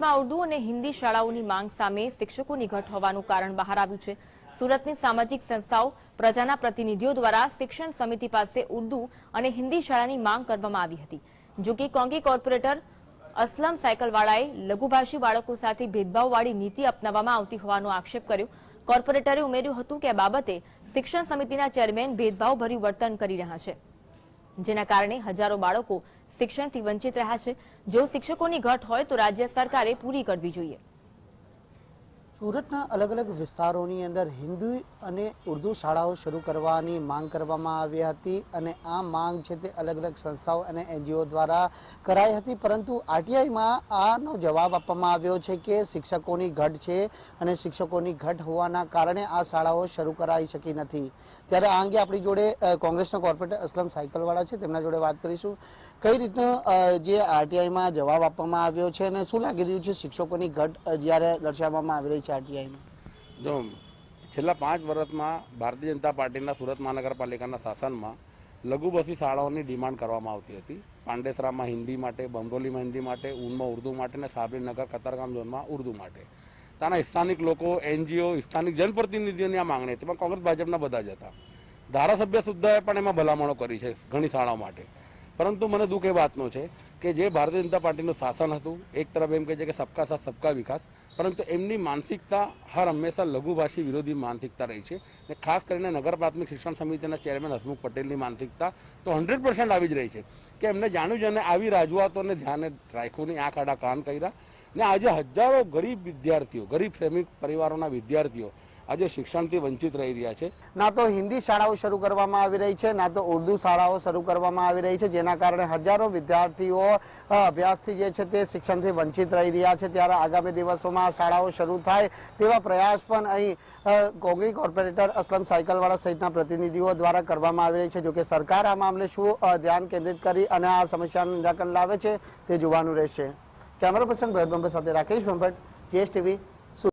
સુરતમાં ઉર્દુ અને હિન્દી શાળાઓની માંગ સામે શિક્ષકોની ઘટ હોવાનું કારણ બહાર આવ્યું છે. સુરતની સામાજિક સંસ્થાઓ, પ્રજાના પ્રતિનિધિઓ દ્વારા શિક્ષણ સમિતિ પાસે ઉર્દુ અને હિન્દી શાળાની માંગ કરવામાં આવી હતી. જો કે કોંગી કોર્પોરેટર અસલમ સાયકલવાળાએ લઘુભાષી બાળકો સાથે ભેદભાવવાળી નીતિ અપનાવવામાં આવતી હોવાનો આક્ષેપ કર્યો. કોર્પોરેટરે ઉમેર્યું હતું કે બાબતે શિક્ષણ સમિતિના ચેરમેન ભેદભાવભર્યું વર્તન કરી રહ્યા છે. જેના કારણે હજારો બાળકો શિક્ષણથી વંચિત રહ્યા છે. જો શિક્ષકોની ઘટ હોય તો રાજ્ય સરકારે પૂરી કરવી જોઈએ. સુરતના અલગ અલગ વિસ્તારોની અંદર હિન્દી અને ઉર્દુ શાળાઓ શરૂ કરવાની માંગ કરવામાં આવી હતી અને આ માંગ છે તે અલગ અલગ સંસ્થાઓ અને એનજીઓ દ્વારા કરાઈ હતી. પરંતુ આરટીઆઈમાં આનો જવાબ આપવામાં આવ્યો છે કે શિક્ષકોની ઘટ છે અને શિક્ષકોની ઘટ હોવાના કારણે આ શાળાઓ શરૂ કરાઈ શકી નથી. ત્યારે આ અંગે આપણી જોડે કોંગ્રેસના કોર્પોરેટર અસલમ સાયકલવાળા છે. તેમના જોડે વાત કરીશું. કઈ રીતનો જે આરટીઆઈમાં જવાબ આપવામાં આવ્યો છે અને શું લાગી રહ્યું છે શિક્ષકોની ઘટ જ્યારે દર્શાવવામાં આવી રહી છે? આરટીઆઈમાં જો, છેલ્લા પાંચ વર્ષમાં ભારતીય જનતા પાર્ટીના સુરત મહાનગરપાલિકાના શાસનમાં લઘુબસી શાળાઓની ડિમાન્ડ કરવામાં આવતી હતી. પાંડેસરામાં હિન્દી માટે બમરોલીમાં હિન્દી માટે, ઊનમાં ઉર્દુ માટે અને સાબરીનગર, કતારગામ ઝોનમાં ઉર્દુ માટે. ત્યાંના સ્થાનિક લોકો, એનજીઓ, સ્થાનિક જનપ્રતિનિધિઓની આ માંગણી હતી, પણ કોંગ્રેસ ભાજપના બધા જ હતા. ધારાસભ્ય સુદ્ધાએ પણ એમાં ભલામણો કરી છે ઘણી શાળાઓ માટે. પરંતુ મને દુઃખ એ વાતનો છે કે જે ભારતીય જનતા પાર્ટીનું શાસન હતું, એક તરફ એમ કહે છે કે સબકા સાથ, સબકા વિકાસ, પરંતુ એમની માનસિકતા હર હંમેશા લઘુભાષી વિરોધી માનસિકતા રહી છે. ને ખાસ કરીને નગર પ્રાથમિક શિક્ષણ સમિતિના ચેરમેન હસમુખ પટેલની માનસિકતા તો હંડ્રેડ પર્સન્ટ આવી જ રહી છે. કે એમને જાણ્યું છે અને આવી રજૂઆતોને ધ્યાને રાખ્યું નહીં આંખ આડા કાન કર્યા. ને આજે હજારો ગરીબ વિદ્યાર્થીઓ, ગરીબ શ્રેમિક પરિવારોના વિદ્યાર્થીઓ આજે શિક્ષણથી વંચિત રહી રહ્યા છે. ના તો હિન્દી શાળાઓ શરૂ કરવામાં આવી રહી છે, ના તો ઉર્દુ શાળાઓ શરૂ કરવામાં આવી રહી છે, જેના કારણે હજારો વિદ્યાર્થીઓ અભ્યાસથી જે છે, તે શિક્ષણથી વંચિત રહી રહ્યા છે. ત્યારે આગામી દિવસોમાં શાળાઓ શરૂ થાય તેવા પ્રયાસ પણ અહીં કોંગ્રેસ કોર્પોરેટર અસલમ સાયકલવાળા સહિતના પ્રતિનિધિઓ દ્વારા કરવામાં આવી રહી છે. જોકે સરકાર આ મામલે શું ધ્યાન કેન્દ્રિત કરી અને આ સમસ્યાનું નિરાકરણ લાવે છે, તે જોવાનું રહેશે. કેમેરા પર્સન ભરત બંબર સાથે રાકેશ ભંભટ જીએસટીવી